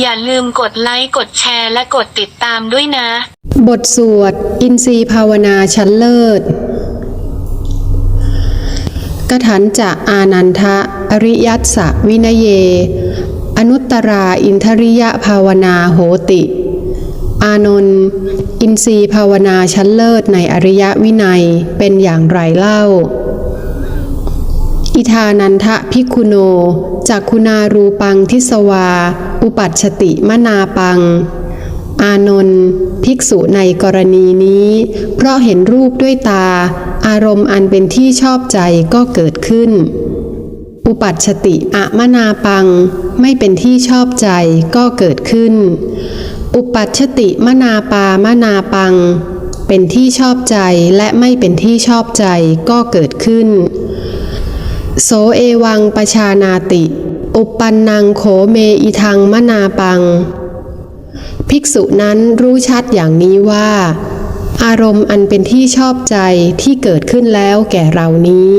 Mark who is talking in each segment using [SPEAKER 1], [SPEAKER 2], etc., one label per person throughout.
[SPEAKER 1] อย่าลืมกดไลค์กดแชร์และกดติดตามด้วยนะ
[SPEAKER 2] บทสวด อินทรีย์ภาวนาชั้นเลิศกถันจะอานันทะ อริยัตสวินเย อนุตตราอินทริยภาวนาโหติ อานนท์อินทรีย์ภาวนาชั้นเลิศในอริยวินัยเป็นอย่างไรเล่า อิทานันทะพิกุโนจากคุณารูปังทิสวา อุปัชติมนาปัง อานนท์ภิกษุในกรณีนี้ เพราะเห็นรูปด้วยตา อารมณ์อันเป็นที่ชอบใจก็เกิดขึ้น อุปัชติอะมนาปัง ไม่เป็นที่ชอบใจก็เกิดขึ้น อุปัชชติมนาปามนาปัง เป็นที่ชอบใจและไม่เป็นที่ชอบใจก็เกิดขึ้น โสเอวังปชานาติ อุปปันนังโขเมอีทังมนาปัง ภิกษุนั้นรู้ชัดอย่างนี้ว่า อารมณ์อันเป็นที่ชอบใจที่เกิดขึ้นแล้วแก่เรานี้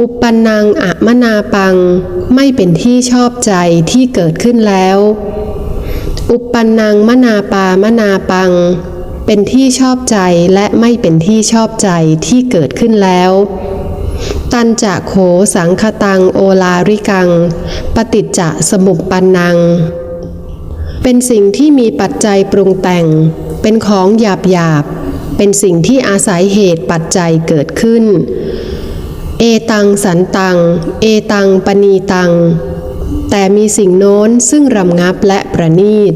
[SPEAKER 2] อุปปันนังอะมนาปังไม่เป็นที่ชอบใจที่เกิดขึ้นแล้ว อุปปันนังมนาปามนาปัง เป็นที่ชอบใจและไม่เป็นที่ชอบใจที่เกิดขึ้นแล้ว ตันจะโขสังคตังโอลาริกัง ปฏิจจะสมุปปันนัง เป็นสิ่งที่มีปัจจัยปรุงแต่ง เป็นของหยาบหยาบ เป็นสิ่งที่อาศัยเหตุปัจจัยเกิดขึ้น เอตังสันตัง เอตังปณีตัง แต่มีสิ่งโน้นซึ่งรำงับและประณีต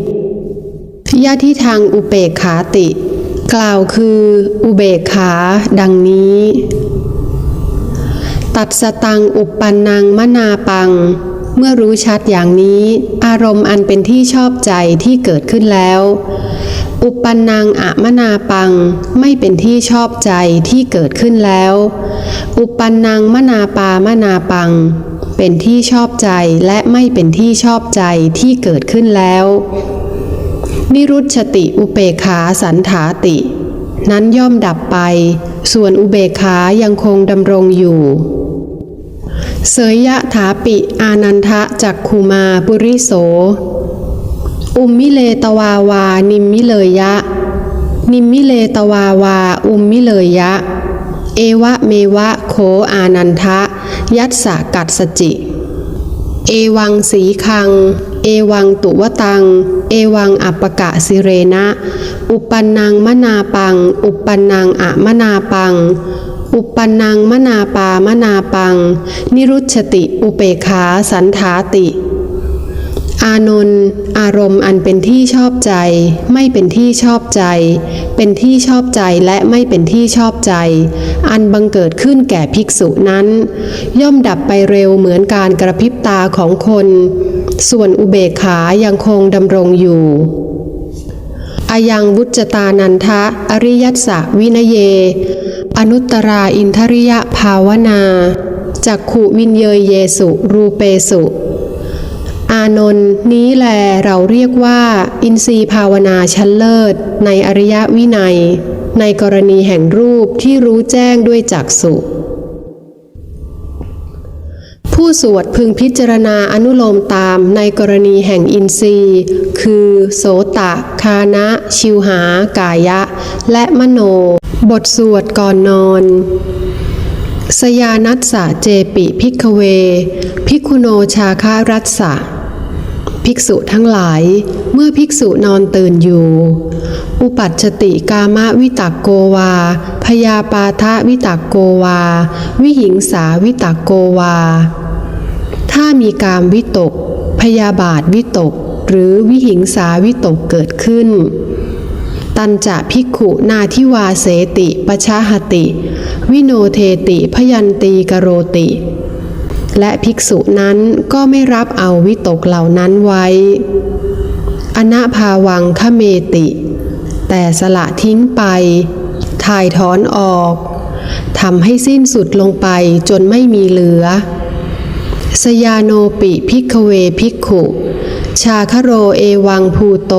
[SPEAKER 2] ยะที่ทางอุเบกขาติ กล่าวคืออุเบกขาดังนี้ ตัดสตังอุปปันนังมนาปัง เมื่อรู้ชัดอย่างนี้ อารมณ์อันเป็นที่ชอบใจที่เกิดขึ้นแล้ว อุปปันนังอะมนาปังไม่เป็นที่ชอบใจที่เกิดขึ้นแล้ว อุปปันนังมนาปามนาปัง เป็นที่ชอบใจและไม่เป็นที่ชอบใจที่เกิดขึ้นแล้ว นิรุชติอุเปขาสันถาติ นั้นย่อมดับไปส่วนอุเบกขายังคงดำรงอยู่ เสยยะถาปิอานันทะจักคูมาปุริโส อุมมิเลตวาวา นิมมิเลยยะนิมมิเลตวาวา อุมมิเลยยะเอวะเมวะโขอานันทะ ยัตสะกัดสจิ เอวังสีคัง เอวังตุวตัง เอวังอัปปกะสิเรนะ อุปปันนังมนาปัง อุปปันนังอะมนาปัง อุปปันนังมนาปามนาปัง นิรุชติ อุเปขาสันถาติ อานนท์อารมณ์อันเป็นที่ชอบใจ ไม่เป็นที่ชอบใจ เป็นที่ชอบใจและไม่เป็นที่ชอบใจ อันบังเกิดขึ้นแก่ภิกษุนั้น ย่อมดับไปเร็วเหมือนการกระพริบตาของคน ส่วนอุเบกขายังคงดำรงอยู่อายังวุจตานันทะ อริยัสสะวินเย นุตตราอินทริยภาวนาจักขุวินเยยเยสุ รูเปสุ อานนท์นี้แลเราเรียกว่า อินทรีย์ภาวนาชั้นเลิศ ในอริยวินัย ในกรณีแห่งรูปที่รู้แจ้งด้วยจักสุ ผู้สวดพึงพิจารณาอนุโลมตามในกรณีแห่งอินทรีย์คือ โสตะ คานะ ชิวหากายะ และมโน บทสวดก่อนนอน สยานัสสะเจปิพิกเว พิกขุโนชาคารัสสะ ภิกษุทั้งหลาย เมื่อภิกษุนอนตื่นอยู่ อุปัชชติกามะวิตักโกวา พยาปาทะวิตักโกวา วิหิงสาวิตักโกวา ถ้ามีกามวิตก พยาบาทวิตก หรือวิหิงสาวิตกเกิดขึ้น ตันจะภิกขุนาทิวาเสติปชาหติ วิโนเทติพยันตีกโรติ และภิกษุนั้นก็ไม่รับเอาวิตกเหล่านั้นไว้ อนาภาวังคเมติ แต่สละทิ้งไปถ่ายถอนออกทำให้สิ้นสุดลงไปจนไม่มีเหลือ สยาโนปิพิกเวพิกขุ ชาคโรเอวังภูโต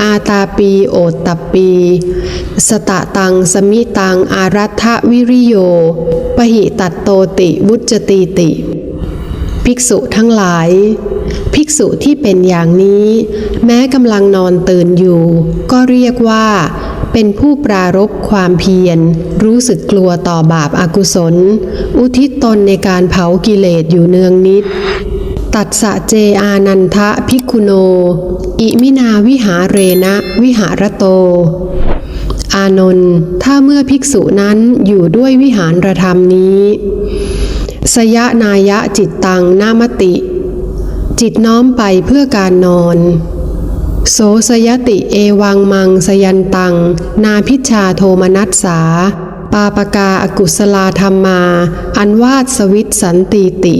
[SPEAKER 2] อาตาปีโอตตปี สตะตังสมิตังอารัฐวิริโย ปหิตัตโตติวุจติติ ภิกษุทั้งหลาย ภิกษุที่เป็นอย่างนี้ แม้กำลังนอนตื่นอยู่ ก็เรียกว่าเป็นผู้ปรารบความเพียร รู้สึกกลัวต่อบาปอากุศล อุทิศตนในการเผากิเลสอยู่เนืองนิด ตัดสะเจอานันทะภิกุโน อิมินาวิหาเรนะวิหารโต อานนท์ถ้าเมื่อภิกษุนั้นอยู่ด้วยวิหารธรรมนี้ สยนายะจิตตังนามติ จิตน้อมไปเพื่อการนอน โสสยติเอวังมังสยันตัง นาพิชาโทมนัสสาปาปกาอากุศลาธรรมา อันวาดสวิตสันติติ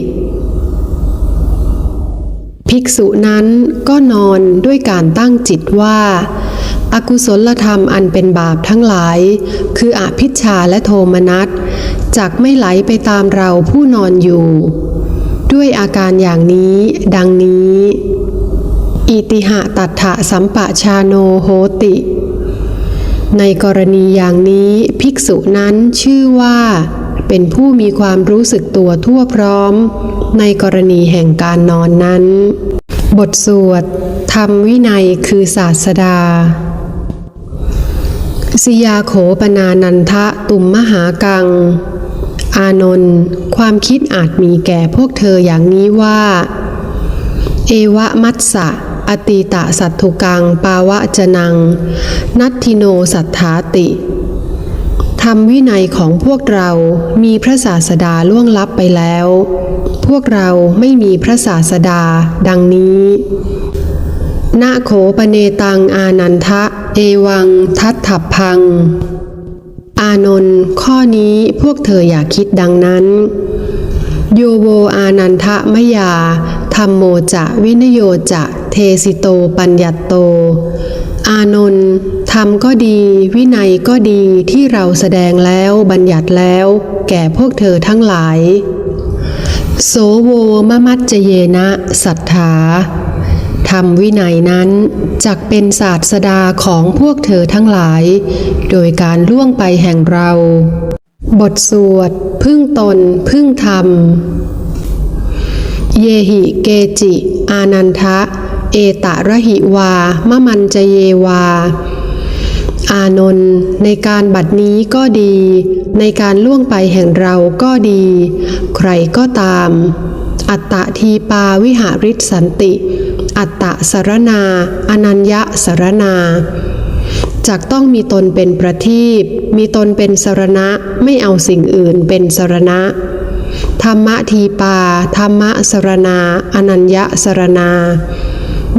[SPEAKER 2] ภิกษุนั้นก็นอนด้วยการตั้งจิตว่า อากุศลธรรมอันเป็นบาปทั้งหลาย คืออภิชาและโทมนัสจักไม่ไหลไปตามเราผู้นอนอยู่ ด้วยอาการอย่างนี้ดังนี้ อิติหะตัฏฐะสัมปะชาโนโหติ ในกรณีอย่างนี้ภิกษุนั้นชื่อว่า เป็นผู้มีความรู้สึกตัวทั่วพร้อม ในกรณีแห่งการนอนนั้น บทสวดธรรมวินัยคือศาสดาสิยาโขปนานันทะตุมมหากัง อานนท์ความคิดอาจมีแก่พวกเธออย่างนี้ว่า เอวะมัตสะ อตีตะสัตถุกัง ปาวะจนัง นัตทิโนสัทธาติ ธรรมวินัยของพวกเรามีพระศาสดาล่วงลับไปแล้ว พวกเราไม่มีพระศาสดา ดังนี้นาโขปเนตังอานันทะ เอวัง ทัตถับพัง อานนท์ข้อนี้พวกเธออย่าคิดดังนั้น โยโวอานันทะมยาธรรมโมจะวินโยจะ เทสิโตปัญญัตโตอานนท์ธรรมก็ดี วินัยก็ดีที่เราแสดงแล้วบัญญัติแล้ว แก่พวกเธอทั้งหลาย โสโวมะมัจเจเยนะสัทธาธรรมวินัยนั้นจักเป็นศาสดาของพวกเธอทั้งหลาย โดยการล่วงไปแห่งเรา บทสวด พึ่งตน พึ่งธรรม เยหิเกจิ อานันทะ เอตะระหิวามะมันจะเยวา อานนท์ในการบัดนี้ก็ดี ในการล่วงไปแห่งเราก็ดี ใครก็ตาม อัตตะทีปาวิหาริสันติ อัตตะสารนาอนัญญะสารนาจักต้องมีตนเป็นประทีปมีตนเป็นสรณะ ไม่เอาสิ่งอื่นเป็นสรณะ ธรรมะทีปา ธรรมะสรณา อนัญญะสรณา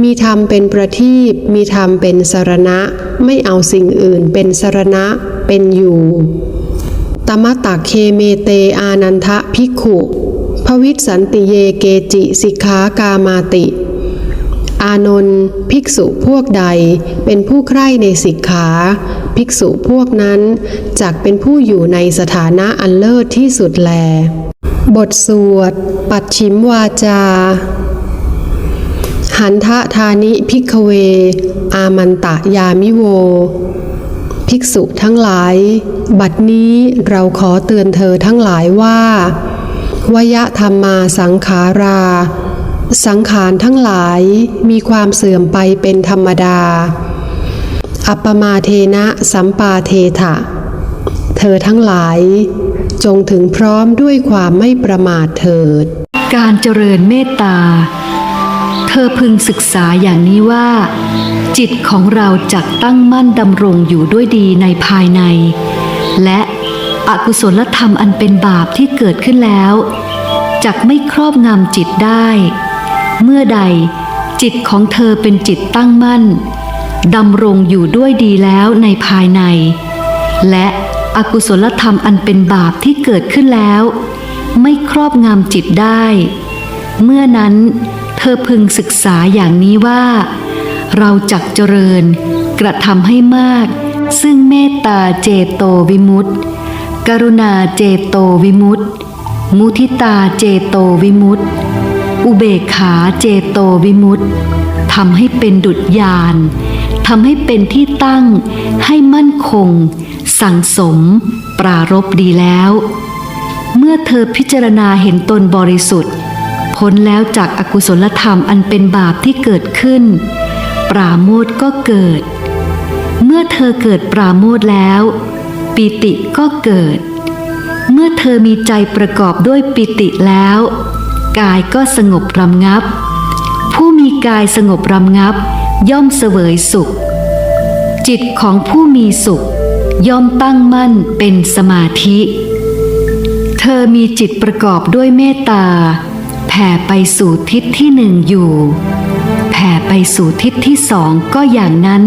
[SPEAKER 2] มีธรรมเป็นประทีปมีธรรมเป็นสรณะ ไม่เอาสิ่งอื่นเป็นสรณะเป็นอยู่ ตมะตะเคเมเตอานันทะภิกขุภวิสันติเยเกจิสิกขากามาติ อานนท์ภิกษุพวกใดเป็นผู้ใคร่ในสิกขา ภิกษุพวกนั้นจักเป็นผู้อยู่ในสถานะอันเลิศที่สุดแล บทสวด ปัดชิมวาจา หันทะธานิพิกเว อามันตะยามิโว ภิกษุทั้งหลาย บัดนี้เราขอเตือนเธอทั้งหลายว่า วยธรรมาสังขารา สังขารทั้งหลายมีความเสื่อมไปเป็นธรรมดา อัปปมาเทนะสัมปาเทถะ เธอทั้งหลาย จงถึงพร้อมด้วยความไม่ประมาทเถิด
[SPEAKER 3] การเจริญเมตตา ธอพึงศึกษาอย่างนี้ว่า จิตของเราจักตั้งมั่นดำรงอยู่ด้วยดีในภายใน และอกุศลธรรมอันเป็นบาปที่เกิดขึ้นแล้วจักไม่ครอบงำจิตได้ เมื่อใดจิตของเธอเป็นจิตตั้งมั่นดำรงอยู่ด้วยดีแล้วในภายใน และอกุศลธรรมอันเป็นบาปที่เกิดขึ้นแล้ว ไม่ครอบงำจิตได้ เมื่อนั้น อพึงศึกษาอย่างนี้ว่า เราจักเจริญกระทำให้มาก ซึ่งเมตตาเจโตวิมุตติ กรุณาเจโตวิมุตติ มุทิตาเจโตวิมุตติ อุเบกขาเจโตวิมุตติทำให้เป็นดุจยานทำให้เป็นที่ตั้งให้มั่นคง สั่งสม ปรารบดีแล้ว เมื่อเธอพิจารณาเห็นตนบริสุทธิ์ พ้นแล้วจากอากุศลธรรมอันเป็นบาปที่เกิดขึ้น ปราโมทก็เกิด เมื่อเธอเกิดปราโมทแล้ว ปิติก็เกิด เมื่อเธอมีใจประกอบด้วยปิติแล้ว กายก็สงบรำงับ ผู้มีกายสงบรำงับ ย่อมเสวยสุข จิตของผู้มีสุข ย่อมตั้งมั่นเป็นสมาธิ เธอมีจิตประกอบด้วยเมตตา แผ่ไปสู่ทิศที่หนึ่งอยู่ แผ่ไปสู่ทิศที่สองก็อย่างนั้น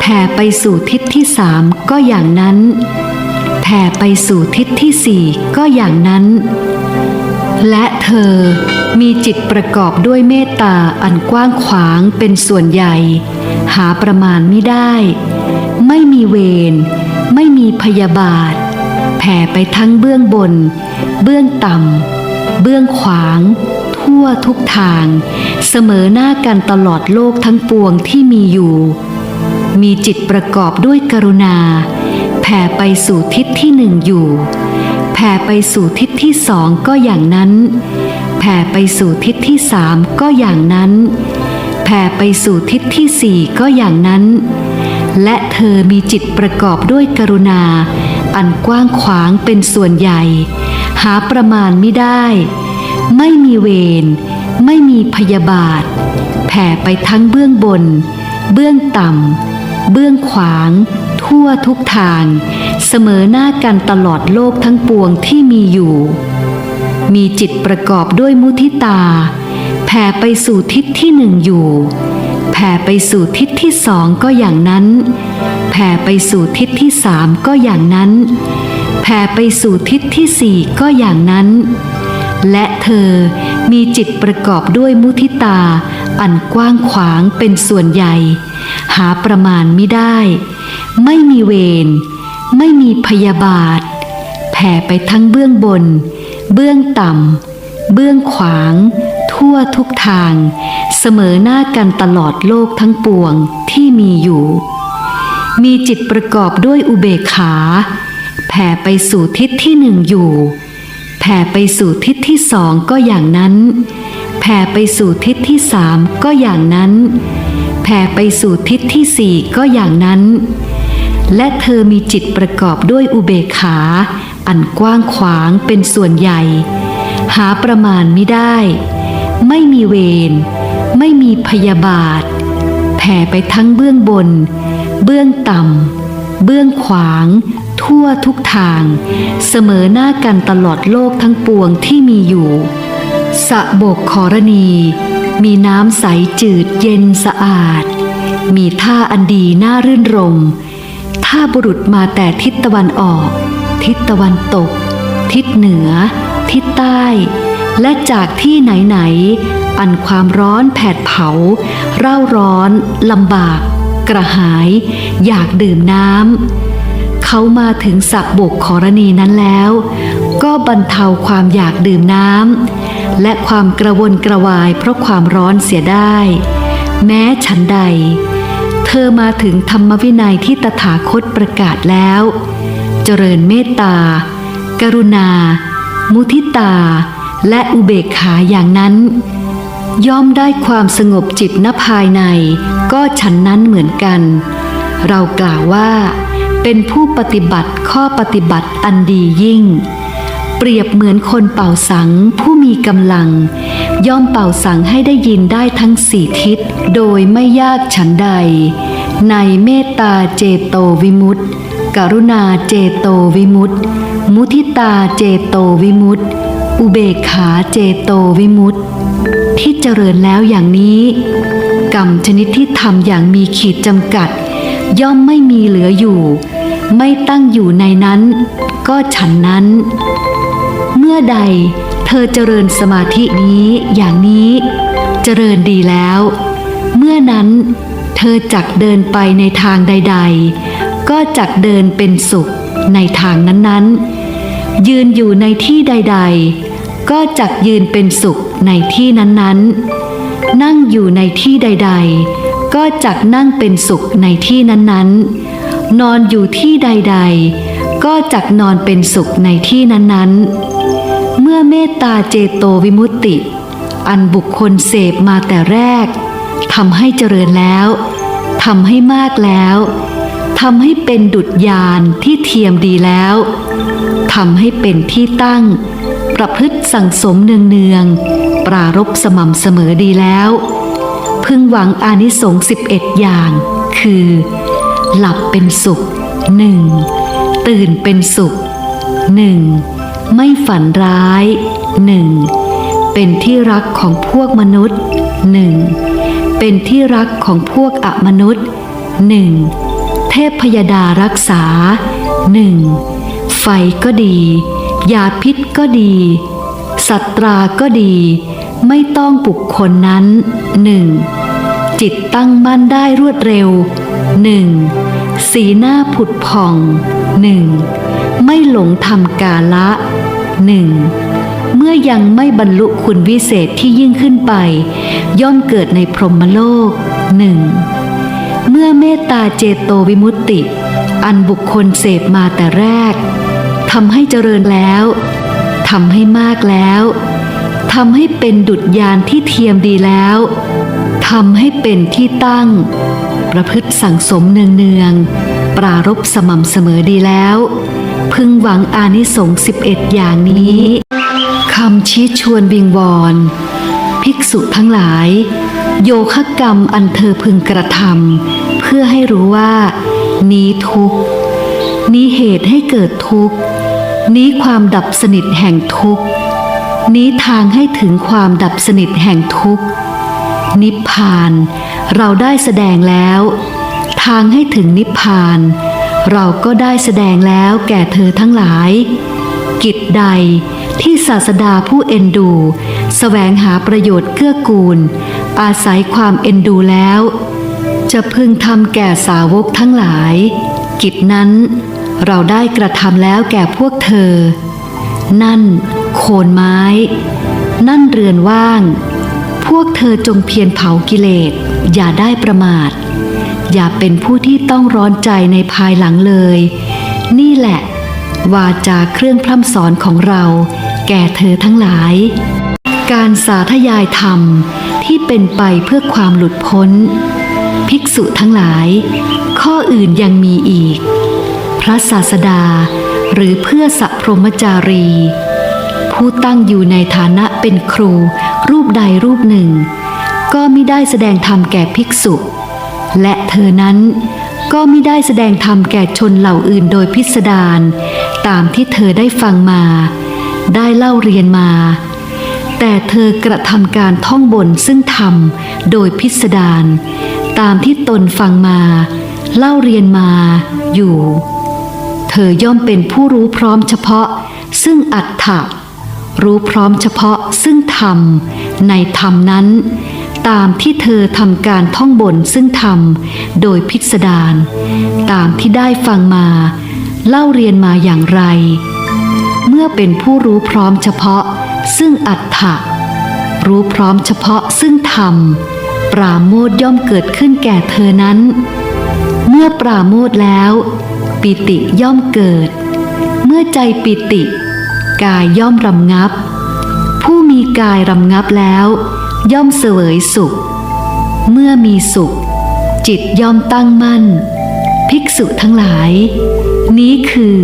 [SPEAKER 3] แผ่ไปสู่ทิศที่สามก็อย่างนั้น แผ่ไปสู่ทิศที่สี่ก็อย่างนั้น และเธอมีจิตประกอบด้วยเมตตาอันกว้างขวางเป็นส่วนใหญ่ หาประมาณไม่ได้ ไม่มีเวร ไม่มีพยาบาท แผ่ไปทั้งเบื้องบน เบื้องต่ำ เบื้องขวาง ทั่วทุกทาง เสมอหน้ากันตลอดโลกทั้งปวงที่มีอยู่ มีจิตประกอบด้วยกรุณา แผ่ไปสู่ทิศที่หนึ่งอยู่ แผ่ไปสู่ทิศที่สองก็อย่างนั้น แผ่ไปสู่ทิศที่สามก็อย่างนั้น แผ่ไปสู่ทิศที่สี่ก็อย่างนั้น และเธอมีจิตประกอบด้วยกรุณา อันกว้างขวางเป็นส่วนใหญ่ หาประมาณไม่ได้ ไม่มีเวร ไม่มีพยาบาท แผ่ไปทั้งเบื้องบน เบื้องต่ำ เบื้องขวาง ทั่วทุกทาง เสมอหน้ากันตลอดโลกทั้งปวงที่มีอยู่ มีจิตประกอบด้วยมุทิตา แผ่ไปสู่ทิศที่หนึ่งอยู่แผ่ไปสู่ทิศที่สองก็อย่างนั้น แผ่ไปสู่ทิศที่สามก็อย่างนั้น แผ่ไปสู่ทิศที่สี่ก็อย่างนั้น และเธอมีจิตประกอบด้วยมุทิตา อันกว้างขวางเป็นส่วนใหญ่ หาประมาณไม่ได้ ไม่มีเวร ไม่มีพยาบาท แผ่ไปทั้งเบื้องบน เบื้องต่ำ เบื้องขวาง ทั่วทุกทาง เสมอหน้ากันตลอดโลกทั้งปวงที่มีอยู่ มีจิตประกอบด้วยอุเบกขา ผ่ไปสู่ทิศที่หนึ่งอยู่ แผ่ไปสู่ทิศที่สองก็อย่างนั้น แผ่ไปสู่ทิศที่สามก็อย่างนั้น แผ่ไปสู่ทิศที่สี่ก็อย่างนั้น และเธอมีจิตประกอบด้วยอุเบกขา อันกว้างขวางเป็นส่วนใหญ่ หาประมาณไม่ได้ ไม่มีเวร ไม่มีพยาบาท แผ่ไปทั้งเบื้องบน เบื้องต่ำเบื้องขวาง ทั่วทุกทาง เสมอหน้ากันตลอดโลกทั้งปวงที่มีอยู่สะบกขอรณี มีน้ำใสจืดเย็นสะอาด มีท่าอันดีน่ารื่นรม ถ้าบุรุษมาแต่ทิศตะวันออก ทิศตะวันตก ทิศเหนือ ทิศใต้ และจากที่ไหนๆอันความร้อนแผดเผา เร่าร้อนลำบาก กระหาย อยากดื่มน้ำ เขามาถึงสระบกขรณีนั้นแล้ว ก็บรรเทาความอยากดื่มน้ำและความกระวนกระวายเพราะความร้อนเสียได้ แม้ฉันใด เธอมาถึงธรรมวินัยที่ตถาคตประกาศแล้ว เจริญเมตตา กรุณา มุทิตา และอุเบกขาอย่างนั้น ย่อมได้ความสงบจิตณภายใน ก็ฉันนั้นเหมือนกัน เรากล่าวว่า เป็นผู้ปฏิบัติข้อปฏิบัติอันดียิ่ง เปรียบเหมือนคนเป่าสังผู้มีกำลัง ย่อมเป่าสังให้ได้ยินได้ทั้งสี่ทิศ โดยไม่ยากฉันใด ในเมตตาเจโตวิมุตติ กรุณาเจโตวิมุตติ มุทิตาเจโตวิมุตติ อุเบกขาเจโตวิมุตติ ที่เจริญแล้วอย่างนี้กรรมชนิดที่ทำอย่างมีขีดจำกัด ย่อมไม่มีเหลืออยู่ ไม่ตั้งอยู่ในนั้น ก็ฉันนั้น เมื่อใดเธอเจริญสมาธินี้อย่างนี้ เจริญดีแล้ว เมื่อนั้นเธอจักเดินไปในทางใด ๆ ก็จักเดินเป็นสุขในทางนั้นๆ ยืนอยู่ในที่ใด ๆ ก็จักยืนเป็นสุขในที่นั้นๆ นั่งอยู่ในที่ใด ๆ ก็จักนั่งเป็นสุขในที่นั้นๆ นอนอยู่ที่ใด ๆ ก็จักนอนเป็นสุขในที่นั้นๆ เมื่อเมตตาเจโตวิมุตติ อันบุคคลเสพมาแต่แรกทำให้เจริญแล้วทำให้มากแล้วทำให้เป็นดุจยานที่เทียมดีแล้วทำให้เป็นที่ตั้ง ประพฤติสั่งสมเนืองๆปรารบสม่ำเสมอดีแล้ว พึงหวังอานิสงส์สิบเอ็ดอย่าง คือ หลับเป็นสุขหนึ่งตื่นเป็นสุขหนึ่งไม่ฝันร้ายหนึ่งเป็นที่รักของพวกมนุษย์หนึ่งเป็นที่รักของพวกอมนุษย์หนึ่งเทพพยดารักษาหนึ่งไฟก็ดียาพิษก็ดี สัตราก็ดี ไม่ต้องบุคคลนั้นหนึ่งจิตตั้งมั่นได้รวดเร็วหนึ่ง สีหน้าผุดผ่องหนึ่งไม่หลงทำกาละหนึ่งเมื่อยังไม่บรรลุคุณวิเศษที่ยิ่งขึ้นไป ย่อมเกิดในพรหมโลกหนึ่งเมื่อเมตตาเจโตวิมุตติ อันบุคคลเสพมาแต่แรกทำให้เจริญแล้วทำให้มากแล้วทำให้เป็นดุจยานที่เทียมดีแล้วทำให้เป็นที่ตั้ง ประพฤติสั่งสมเนืองๆ ปรารบสม่ำเสมอดีแล้ว พึงหวังอานิสงส์สิบเอ็ดอย่างนี้คำชี้ชวนวิงวอนภิกษุทั้งหลาย โยคะกรรมอันเธอพึงกระทำเพื่อให้รู้ว่า นี้ทุกข์นี้เหตุให้เกิดทุกข์นี้ความดับสนิทแห่งทุกข์นี้ทางให้ถึงความดับสนิทแห่งทุกข์ นิพพาน เราได้แสดงแล้ว ทางให้ถึงนิพพาน เราก็ได้แสดงแล้วแก่เธอทั้งหลาย กิจใดที่ศาสดาผู้เอ็นดูสแสวงหาประโยชน์เกื้อกูล อาศัยความเอ็นดูแล้ว จะพึงทำแก่สาวกทั้งหลาย กิจนั้นเราได้กระทำแล้วแก่พวกเธอ นั่น โคนไม้ นั่นเรือนว่าง วกเธอจงเพียรเผากิเลส อย่าได้ประมาท อย่าเป็นผู้ที่ต้องร้อนใจในภายหลังเลย นี่แหละ วาจาเครื่องพร่ำสอนของเรา แก่เธอทั้งหลาย การสาธยายธรรมที่เป็นไปเพื่อความหลุดพ้น ภิกษุทั้งหลาย ข้ออื่นยังมีอีก พระศาสดาหรือเพื่อสัพพรมจารี ผู้ตั้งอยู่ในฐานะเป็นครู รูปใดรูปหนึ่ง ก็ไม่ได้แสดงธรรมแก่ภิกษุ และเธอนั้นก็ไม่ได้แสดงธรรมแก่ชนเหล่าอื่นโดยพิสดารตามที่เธอได้ฟังมา ได้เล่าเรียนมา แต่เธอกระทำการท่องบนซึ่งธรรมโดยพิสดารตามที่ตนฟังมา เล่าเรียนมาอยู่ เธอย่อมเป็นผู้รู้พร้อมเฉพาะ ซึ่งอัตถะ รู้พร้อมเฉพาะซึ่งธรรม ในธรรมนั้น ตามที่เธอทำการท่องบนซึ่งธรรม โดยพิสดารตามที่ได้ฟังมา เล่าเรียนมาอย่างไร เมื่อเป็นผู้รู้พร้อมเฉพาะ ซึ่งอัตถะรู้พร้อมเฉพาะซึ่งธรรม ปราโมทย่อมเกิดขึ้นแก่เธอนั้น เมื่อปราโมทแล้ว ปิติย่อมเกิด เมื่อใจปิติ กายย่อมรำงับ ผู้มีกายรำงับแล้ว ย่อมเสวยสุข เมื่อมีสุข จิตย่อมตั้งมั่น ภิกษุทั้งหลาย นี้คือ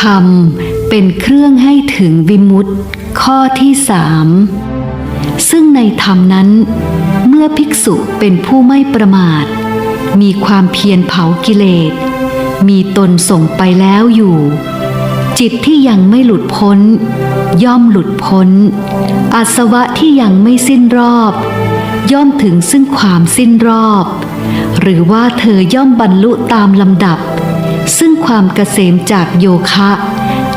[SPEAKER 3] ธรรมเป็นเครื่องให้ถึงวิมุตติข้อที่สามซึ่งในธรรมนั้น เมื่อภิกษุเป็นผู้ไม่ประมาท มีความเพียรเผากิเลส มีตนส่งไปแล้วอยู่ จิตที่ยังไม่หลุดพ้น ย่อมหลุดพ้น อาสวะที่ยังไม่สิ้นรอบ ย่อมถึงซึ่งความสิ้นรอบ หรือว่าเธอย่อมบรรลุตามลำดับ ซึ่งความเกษมจากโยคะ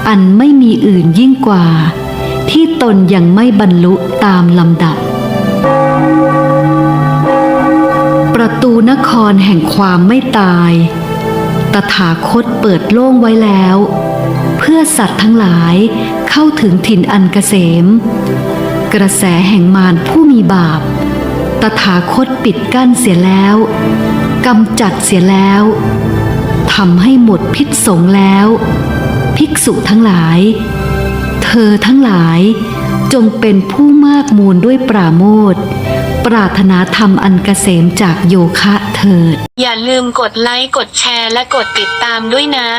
[SPEAKER 3] อันไม่มีอื่นยิ่งกว่า ที่ตนยังไม่บรรลุตามลำดับ ประตูนครแห่งความไม่ตาย ตถาคตเปิดโล่งไว้แล้ว เพื่อสัตว์ทั้งหลายเข้าถึงถิ่นอันเกษม กระแสแห่งมารผู้มีบาป ตถาคตปิดกั้นเสียแล้วกำจัดเสียแล้วทำให้หมดพิษสงแล้ว ภิกษุทั้งหลาย เธอทั้งหลายจงเป็นผู้มากมูลด้วยปราโมทปรารถนาธรรมอันเกษมจากโยคะเถิด
[SPEAKER 1] อย่าลืมกดไลค์ กดแชร์และกดติดตามด้วยนะ